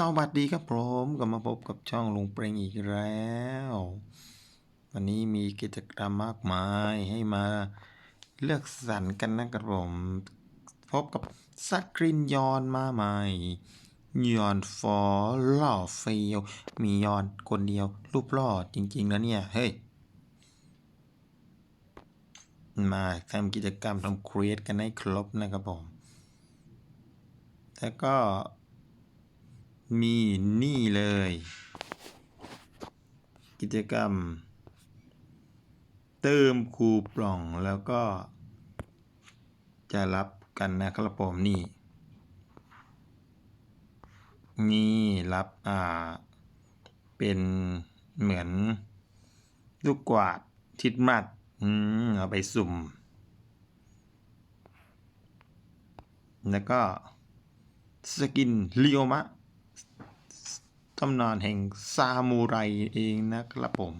สวัสดีครับผมกลับมาพบกับช่องลุงเปรงอีกแล้ว วันนี้มีกิจกรรมมากมายให้มาเลือกสรรกันนะครับผม พบกับสกรินยอนมาใหม่ยอนฟอร์ล่อเฟียวมียอนคนเดียว รูปหล่อจริงๆนะเนี่ย เฮ้ย มาทำกิจกรรมทำครีเอทกันให้ครบนะครับผม แล้วก็ มีนี่เลย กิจกรรม เติมคูปล่องแล้วก็ จะรับกันนะครับผมนี่ นี่รับอ่า เป็นเหมือน ลูกกวาดทิดมัดอืมเอาไปสุ่ม แล้วก็สกินเรียวมะ ตำนานแห่งซามูไรเองนะครับผม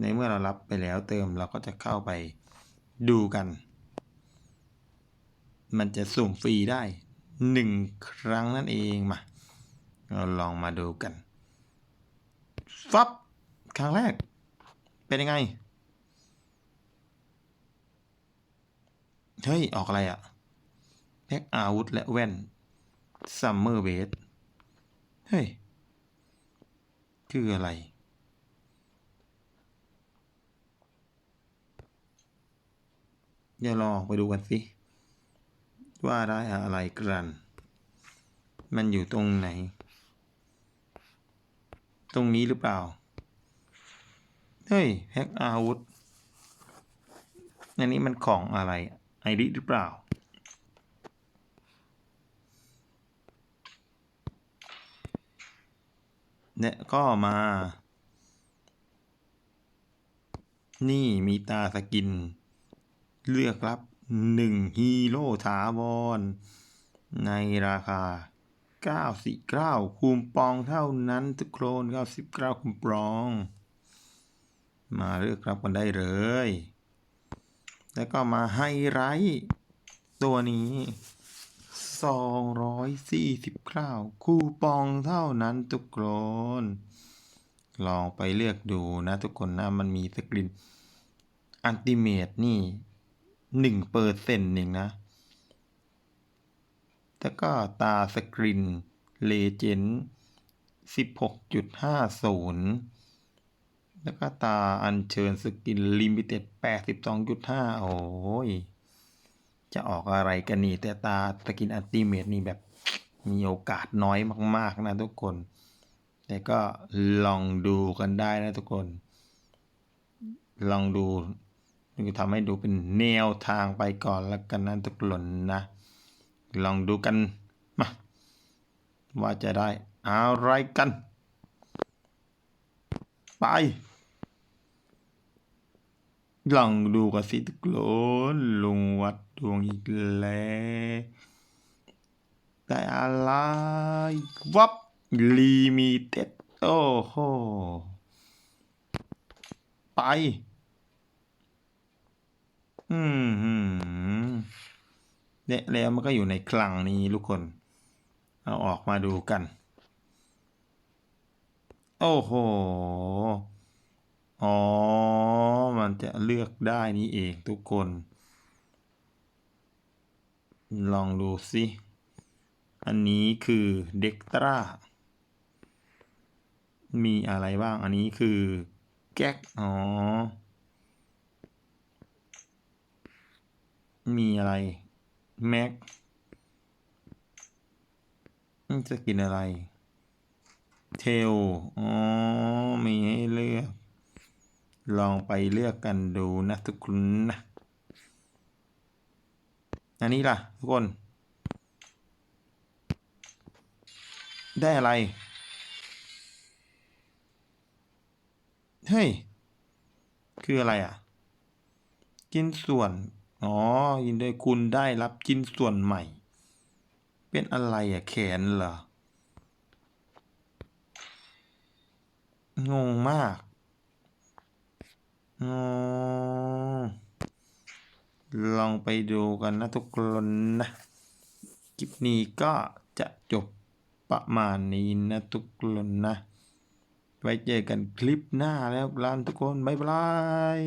ในเมื่อเรารับไปแล้วเติมเราก็จะเข้าไปดูกัน มันจะสุ่มฟรีได้หนึ่งครั้งนั่นเองมา เราลองมาดูกัน ฟับ ครั้งแรก เป็นยังไง เฮ้ย ออกอะไรอะแพ็กอาวุธและแว่น ซัมเมอร์เบส เฮ้ย คืออะไร เดี๋ยวลอไปดูกันสิ ว่าได้อะไรกัน มันอยู่ตรงไหน ตรงนี้หรือเปล่า เฮ้ยแฮกอาวุธ อันนี้มันของอะไร ไอริหรือเปล่า และก็มา นี่มีตาสกิน เลือกรับหนึ่งฮีโร่ถาวร ในราคา99คูมปองเท่านั้นทุกโครน99คูมปอง มาเลือกรับกันได้เลย แล้วก็มาไฮไลท์ตัวนี้ 240คราวคูปองเท่านั้นทุกคน ลองไปเลือกดูนะทุกคนนะ มันมีสกรีนอันติเมตนี่หนึ่งเปอร์เซ็นต์เองนะ แล้วก็ตาสกรีนเลเจนด์สิบหกจุดห้าศูนย์แล้วก็ตาอัญเชิญสกินลิมิเต็ดแปดสิบสองจุดห้าโอ้ย จะออกอะไรกันนี่แต่ตาสกินอัลติเมทนี่แบบมีโอกาสน้อยมาก ๆ นะทุกคน แต่ก็ลองดูกันได้นะทุกคน ลองดูนี่ทำให้ดูเป็นแนวทางไปก่อนแล้วกันนะทุกคนนะ ลองดูกันมาว่าจะได้อะไรกัน ไป ลองดูกันสิทุกคนลุงวัดดวงอีกแล้วได้อะไรวับลิมิเต็ดโอ้โหไปอืมหืมเนี่ยแล้วมันก็อยู่ในคลังนี้ทุกคน เอาออกมาดูกัน โอ้โห อ๋อ มัน จะเลือกได้นี่เองทุกคน ลองดูสิอันนี้คือเด็กตรามีอะไรบ้าง อันนี้คือแก๊ก อ๋อ มีอะไร แม็ก จะกินอะไร เทล อ๋อ มีให้เลือก ลองไปเลือกกันดูนะทุกคนนะอันนี้ล่ะ ทุกคน ได้อะไร เฮ้ย คืออะไรอะชิ้นส่วน อ๋อ ยินดีคุณได้รับชิ้นส่วนใหม่ เป็นอะไรอะ แขนเหรอ งงมาก ลองไปดูกันนะทุกคนนะคลิปนี้ก็จะจบประมาณนี้นะทุกคนนะไว้เจอกันคลิปหน้าแล้วลานทุกคน บ๊ายบาย